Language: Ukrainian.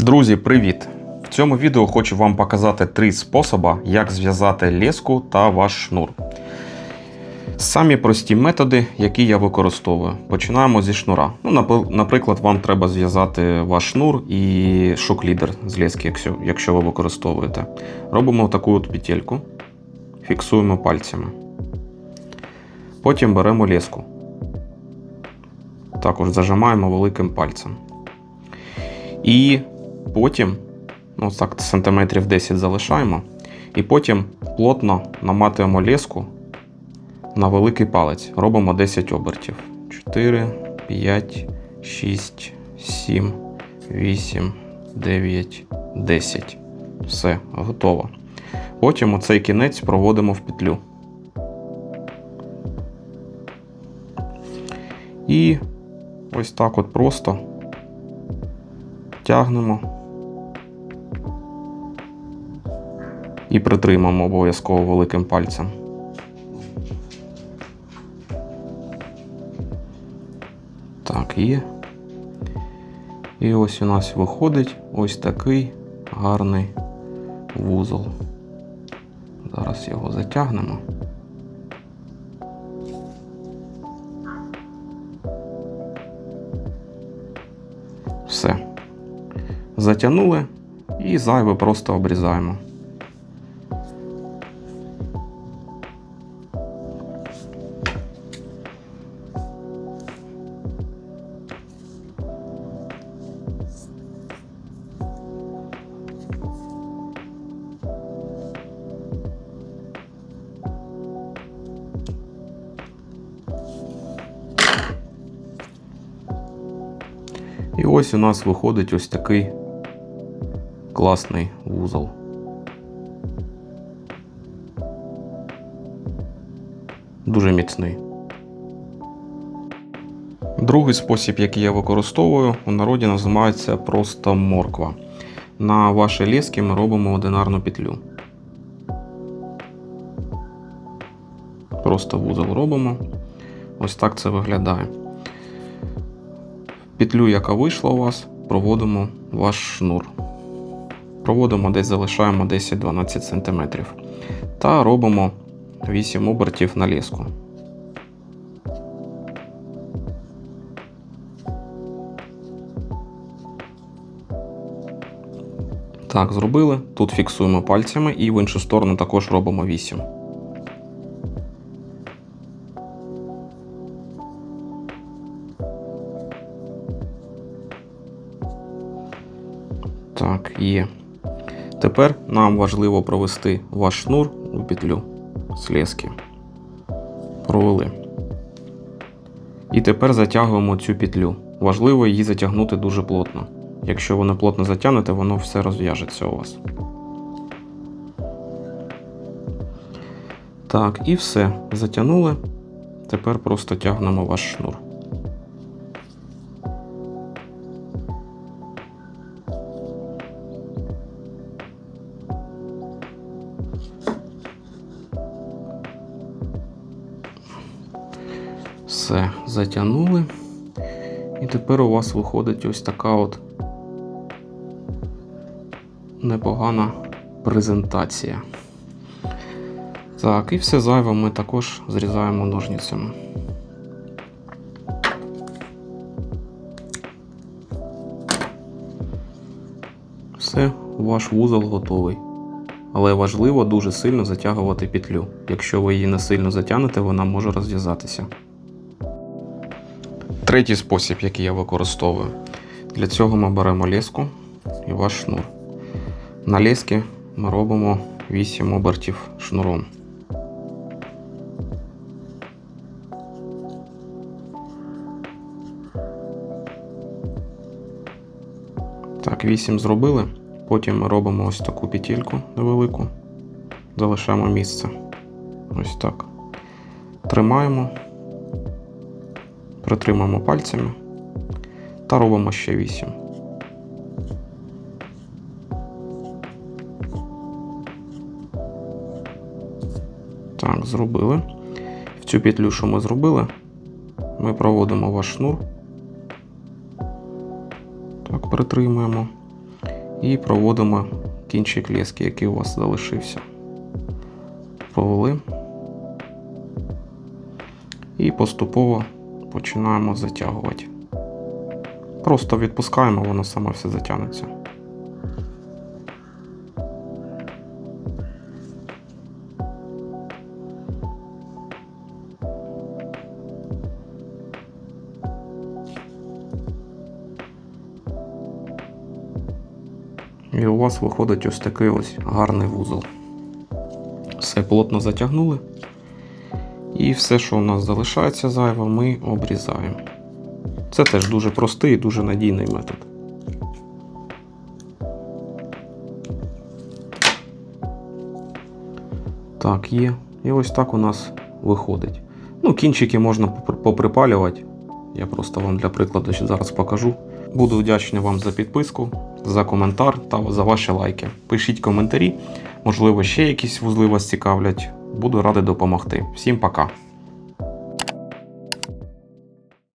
Друзі, привіт! В цьому відео хочу вам показати три способи, як зв'язати леску та ваш шнур. Самі прості методи, які я використовую. Починаємо зі шнура. Ну, наприклад, вам треба зв'язати ваш шнур і шок-лідер з лески, якщо, ви використовуєте. Робимо таку от петельку, фіксуємо пальцями. Потім беремо леску. Також зажимаємо великим пальцем. І потім, ну так, сантиметрів 10 залишаємо. І потім плотно наматуємо леску на великий палець. Робимо 10 обертів. 4, 5, 6, 7, 8, 9, 10. Все, готово. Потім оцей кінець проводимо в петлю. І ось так от просто тягнемо і притримаємо обов'язково великим пальцем. Так, є. І ось у нас виходить ось такий гарний вузол. Зараз його затягнемо. Все. Затягнули і зайве просто обрізаємо. І ось у нас виходить ось такий класний вузол. Дуже міцний. Другий спосіб, який я використовую, у народі називається просто морква. На вашій лески ми робимо одинарну петлю. Просто вузол робимо. Ось так це виглядає. Петлю, яка вийшла у вас, проводимо ваш шнур. Проводимо десь залишаємо 10-12 см. Та робимо 8 обертів на леску. Так, зробили. Тут фіксуємо пальцями і в іншу сторону також робимо 8. Так, є. Тепер нам важливо провести ваш шнур у петлю з лески. Провели. І тепер затягуємо цю петлю. Важливо її затягнути дуже плотно. Якщо ви не плотно затягнете, воно все розв'яжеться у вас. Так, і все. Затягнули. Тепер просто тягнемо ваш шнур. Все, затягнули. І тепер у вас виходить ось така от непогана презентація. Так, і все зайве ми також зрізаємо ножницями. Все, ваш вузол готовий. Але важливо дуже сильно затягувати петлю. Якщо ви її не сильно затягнете, вона може розв'язатися. Третій спосіб, який я використовую. Для цього ми беремо леску і ваш шнур. На лески ми робимо 8 обертів шнуром. Так, 8 зробили. Потім ми робимо ось таку петельку невелику. Залишаємо місце. Ось так. Тримаємо, притримаємо пальцями та робимо ще 8. Так, зробили. В цю петлю, що ми зробили, ми проводимо ваш шнур. Так, притримуємо. І проводимо кінчик лески, який у вас залишився. Провели. І поступово починаємо затягувати. Просто відпускаємо, воно саме все затягнеться. І у вас виходить ось такий ось гарний вузол. Все плотно затягнули. І все, що у нас залишається зайве, ми обрізаємо. Це теж дуже простий і дуже надійний метод. Так, є. І ось так у нас виходить. Ну, кінчики можна поприпалювати. Я просто вам для прикладу зараз покажу. Буду вдячний вам за підписку, за коментар та за ваші лайки. Пишіть коментарі, можливо, ще якісь вузли вас цікавлять. Буду радий допомогти. Всім пока!